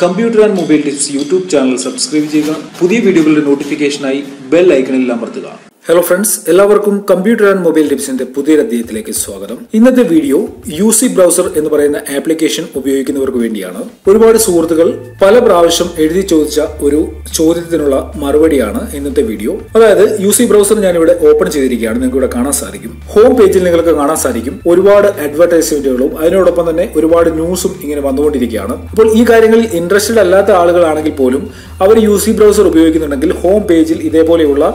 Computer and mobile tips YouTube channel subscribe ചെയ്യുക. പുതിയ വീഡിയോകളുടെ നോട്ടിഫിക്കേഷനായി ബെൽ ഐക്കണിൽ അമർത്തുക. ഹലോ ഫ്രണ്ട്സ് എല്ലാവർക്കും കമ്പ്യൂട്ടർ ആൻഡ് മൊബൈൽ ടിപ്സിന്റെ പുതിയൊരു അധ്യായത്തിലേക്ക് സ്വാഗതം. ഇന്നത്തെ വീഡിയോ യു സി ബ്രൗസർ എന്ന് പറയുന്ന ആപ്ലിക്കേഷൻ ഉപയോഗിക്കുന്നവർക്ക് വേണ്ടിയാണ്. ഒരുപാട് സുഹൃത്തുക്കൾ പല പ്രാവശ്യം എഴുതി ചോദിച്ച ഒരു ചോദ്യത്തിനുള്ള മറുപടിയാണ് ഇന്നത്തെ വീഡിയോ അതായത് യു സി ബ്രൗസർ ഞാനിവിടെ ഓപ്പൺ ചെയ്തിരിക്കുകയാണ്. നിങ്ങൾക്ക് ഇവിടെ കാണാൻ സാധിക്കും. ഹോം പേജിൽ നിങ്ങൾക്ക് കാണാൻ സാധിക്കും. ഒരുപാട് അഡ്വർടൈസ്മെന്റുകളും അതിനോടൊപ്പം തന്നെ ഒരുപാട് ന്യൂസും ഇങ്ങനെ വന്നുകൊണ്ടിരിക്കുകയാണ്. അപ്പോൾ ഈ കാര്യങ്ങളിൽ ഇൻട്രസ്റ്റഡ് അല്ലാത്ത ആളുകളാണെങ്കിൽ പോലും അവർ യു സി ബ്രൗസർ ഉപയോഗിക്കുന്നുണ്ടെങ്കിൽ ഹോം പേജിൽ ഇതേപോലെയുള്ള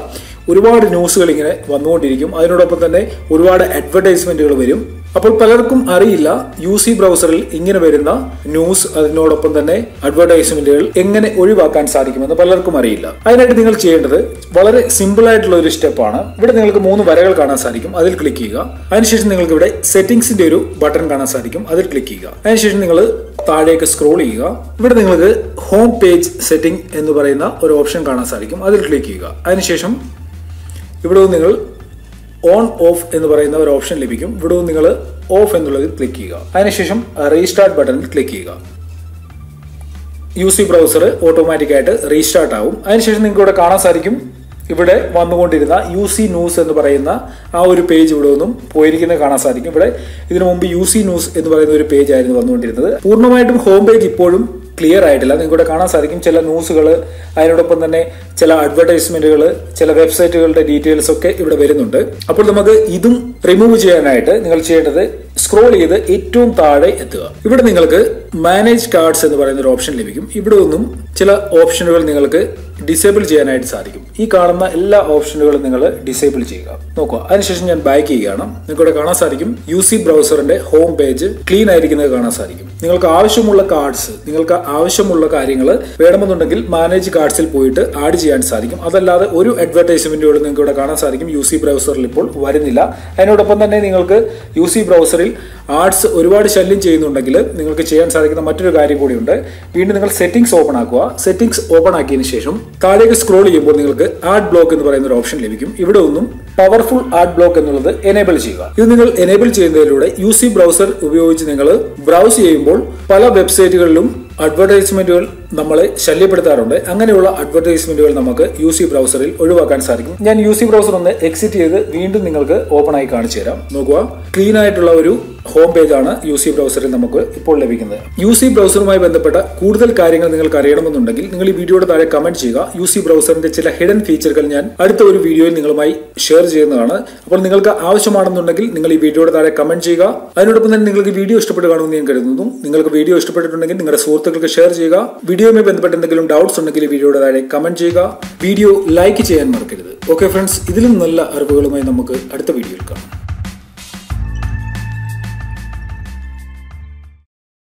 ഒരുപാട് ന്യൂസുകൾ ഇങ്ങനെ വന്നുകൊണ്ടിരിക്കും. അതിനോടൊപ്പം തന്നെ ഒരുപാട് അഡ്വർടൈസ്മെന്റുകൾ വരും. അപ്പോൾ പലർക്കും അറിയില്ല യു സി ബ്രൗസറിൽ ഇങ്ങനെ വരുന്ന ന്യൂസ് അതിനോടൊപ്പം തന്നെ അഡ്വർടൈസ്മെന്റുകൾ എങ്ങനെ ഒഴിവാക്കാൻ സാധിക്കുമെന്ന് പലർക്കും അറിയില്ല. അതിനായിട്ട് നിങ്ങൾ ചെയ്യേണ്ടത് വളരെ സിമ്പിൾ ആയിട്ടുള്ള ഒരു സ്റ്റെപ്പാണ് ഇവിടെ നിങ്ങൾക്ക് മൂന്ന് വരകൾ കാണാൻ സാധിക്കും. അതിൽ ക്ലിക്ക് ചെയ്യുക. അതിനുശേഷം നിങ്ങൾക്ക് ഇവിടെ സെറ്റിംഗ്സിന്റെ ഒരു ബട്ടൺ കാണാൻ സാധിക്കും. അതിൽ ക്ലിക്ക് ചെയ്യുക. അതിനുശേഷം നിങ്ങൾ താഴേക്ക് സ്ക്രോൾ ചെയ്യുക. ഇവിടെ നിങ്ങൾക്ക് ഹോം പേജ് സെറ്റിംഗ് എന്ന് പറയുന്ന ഒരു ഓപ്ഷൻ കാണാൻ സാധിക്കും. അതിൽ ക്ലിക്ക് ചെയ്യുക. അതിനുശേഷം ഇവിടെ നിങ്ങൾ ഓൺ ഓഫ് എന്ന് പറയുന്ന ഒരു ഓപ്ഷൻ ലഭിക്കും. ഇവിടെ നിങ്ങൾ ഓഫ് എന്നുള്ളതിൽ ക്ലിക്ക് ചെയ്യുക. അതിനുശേഷം റീസ്റ്റാർട്ട് ബട്ടണിൽ ക്ലിക്ക് ചെയ്യുക. യു സി ബ്രൗസർ ഓട്ടോമാറ്റിക്കായിട്ട് റീസ്റ്റാർട്ട് ആവും. അതിനുശേഷം നിങ്ങൾക്ക് ഇവിടെ കാണാൻ സാധിക്കും. ഇവിടെ വന്നുകൊണ്ടിരുന്ന യു സി ന്യൂസ് എന്ന് പറയുന്ന ആ ഒരു പേജ് ഇവിടെ ഒന്നും പോയിരിക്കുന്നത് കാണാൻ സാധിക്കും. ഇവിടെ ഇതിനു മുമ്പ് യു സി ന്യൂസ് എന്ന് പറയുന്ന ഒരു പേജ് ആയിരുന്നു വന്നുകൊണ്ടിരുന്നത്. പൂർണമായിട്ടും ഹോം പേജ് ഇപ്പോഴും ക്ലിയർ ആയിട്ടില്ല. നിങ്ങൾക്ക് ഇവിടെ കാണാൻ സാധിക്കും. ചില ന്യൂസുകൾ അതിനോടൊപ്പം തന്നെ ചില അഡ്വർടൈസ്മെന്റുകൾ ചില വെബ്സൈറ്റുകളുടെ ഡീറ്റെയിൽസ് ഒക്കെ ഇവിടെ വരുന്നുണ്ട്. അപ്പോൾ നമുക്ക് ഇതും റിമൂവ് ചെയ്യാനായിട്ട് നിങ്ങൾ ചെയ്യേണ്ടത് സ്ക്രോൾ ചെയ്ത് ഏറ്റവും താഴെ എത്തുക. ഇവിടെ നിങ്ങൾക്ക് മാനേജ് കാർഡ്സ് എന്ന് പറയുന്ന ഒരു ഓപ്ഷൻ ലഭിക്കും. ഇവിടെ നിന്നും ചില ഓപ്ഷനുകൾ നിങ്ങൾക്ക് ഡിസേബിൾ ചെയ്യാനായിട്ട് സാധിക്കും. ഈ കാണുന്ന എല്ലാ ഓപ്ഷനുകളും നിങ്ങൾ ഡിസേബിൾ ചെയ്യുക. നോക്കുക. അതിനുശേഷം ഞാൻ ബാക്ക് ചെയ്യുകയാണ്. നിങ്ങൾക്ക് ഇവിടെ കാണാൻ സാധിക്കും. യു സി ബ്രൗസറിന്റെ ഹോം പേജ് ക്ലീൻ ആയിരിക്കുന്നത് കാണാൻ സാധിക്കും. നിങ്ങൾക്ക് ആവശ്യമുള്ള കാർഡ്സ് നിങ്ങൾക്ക് ആവശ്യമുള്ള കാര്യങ്ങൾ വേണമെന്നുണ്ടെങ്കിൽ മാനേജ് കാർഡ്സിൽ പോയിട്ട് ആഡ് ചെയ്യാൻ സാധിക്കും. അതല്ലാതെ ഒരു അഡ്വർടൈസ്മെന്റുകളും നിങ്ങൾക്ക് ഇവിടെ കാണാൻ സാധിക്കും. യു സി ബ്രൗസറിൽ ഇപ്പോൾ വരുന്നില്ല. അതിനോടൊപ്പം തന്നെ നിങ്ങൾക്ക് യു സി ബ്രൗസറിൽ ആഡ്സ് ഒരുപാട് ശല്യം ചെയ്യുന്നുണ്ടെങ്കിൽ നിങ്ങൾക്ക് ചെയ്യാൻ സാധിക്കുന്ന മറ്റൊരു കാര്യം കൂടിയുണ്ട്. വീണ്ടും നിങ്ങൾ സെറ്റിംഗ്സ് ഓപ്പൺ ആക്കുക. സെറ്റിംഗ്സ് ഓപ്പൺ ആക്കിയതിനു ശേഷം താഴേക്ക് സ്ക്രോൾ ചെയ്യുമ്പോൾ നിങ്ങൾക്ക് ആർട്ട് ബ്ലോക്ക് എന്ന് പറയുന്ന ഒരു ഓപ്ഷൻ ലഭിക്കും. ഇവിടെ ഒന്നും പവർഫുൾ ആർട്ട് ബ്ലോക്ക് എന്നുള്ളത് എനേബിൾ ചെയ്യുക. ഇത് നിങ്ങൾ എനേബിൾ ചെയ്യുന്നതിലൂടെ യു സി ബ്രൗസർ ഉപയോഗിച്ച് നിങ്ങൾ ബ്രൗസ് ചെയ്യുമ്പോൾ പല വെബ്സൈറ്റുകളിലും അഡ്വർടൈസ്മെന്റുകൾ നമ്മളെ ശല്യപ്പെടുത്താറുണ്ട്. അങ്ങനെയുള്ള അഡ്വർടൈസ്മെന്റുകൾ നമുക്ക് യു സി ബ്രൗസറിൽ ഒഴിവാക്കാൻ സാധിക്കും. ഞാൻ യു സി ബ്രൗസർ ഒന്ന് എക്സിറ്റ് ചെയ്ത് വീണ്ടും നിങ്ങൾക്ക് ഓപ്പൺ ആയി കാണിച്ചു തരാം. നോക്കുക. ക്ലീൻ ആയിട്ടുള്ള ഒരു ഹോം പേജ് ആണ് യു സി ബ്രൗസറിൽ നമുക്ക് ഇപ്പോൾ ലഭിക്കുന്നത്. യു സി ബ്രൗസറുമായി ബന്ധപ്പെട്ട കൂടുതൽ കാര്യങ്ങൾ നിങ്ങൾക്ക് അറിയണമെന്നുണ്ടെങ്കിൽ നിങ്ങൾ ഈ വീഡിയോയുടെ താഴെ കമന്റ് ചെയ്യുക. യു സി ബ്രൗസറിന്റെ ചില ഹിഡൻ ഫീച്ചറുകൾ ഞാൻ അടുത്ത ഒരു വീഡിയോയിൽ നിങ്ങളുമായി ഷെയർ ചെയ്യുന്നതാണ്. അപ്പോൾ നിങ്ങൾക്ക് ആവശ്യമാണെന്നുണ്ടെങ്കിൽ നിങ്ങൾ ഈ വീഡിയോയുടെ താഴെ കമന്റ് ചെയ്യുക. അതിനോടൊപ്പം തന്നെ നിങ്ങൾക്ക് വീഡിയോ ഇഷ്ടപ്പെട്ട് കാണുമെന്ന് ഞാൻ കരുതുന്നു. നിങ്ങൾക്ക് വീഡിയോ ഇഷ്ടപ്പെട്ടിട്ടുണ്ടെങ്കിൽ നിങ്ങളുടെ സുഹൃത്തുക്കൾക്ക് ഷെയർ ചെയ്യുക. വീഡിയോയുമായി ബന്ധപ്പെട്ട് എന്തെങ്കിലും ഡൗട്ട്സ് ഉണ്ടെങ്കിൽ വീഡിയോയുടെ താഴെ കമന്റ് ചെയ്യുക. വീഡിയോ ലൈക്ക് ചെയ്യാൻ മറക്കരുത്. ഓക്കെ ഫ്രണ്ട്സ് ഇതിലും നല്ല അറിവുകളുമായി നമുക്ക് അടുത്ത വീഡിയോയിൽ കാണാം.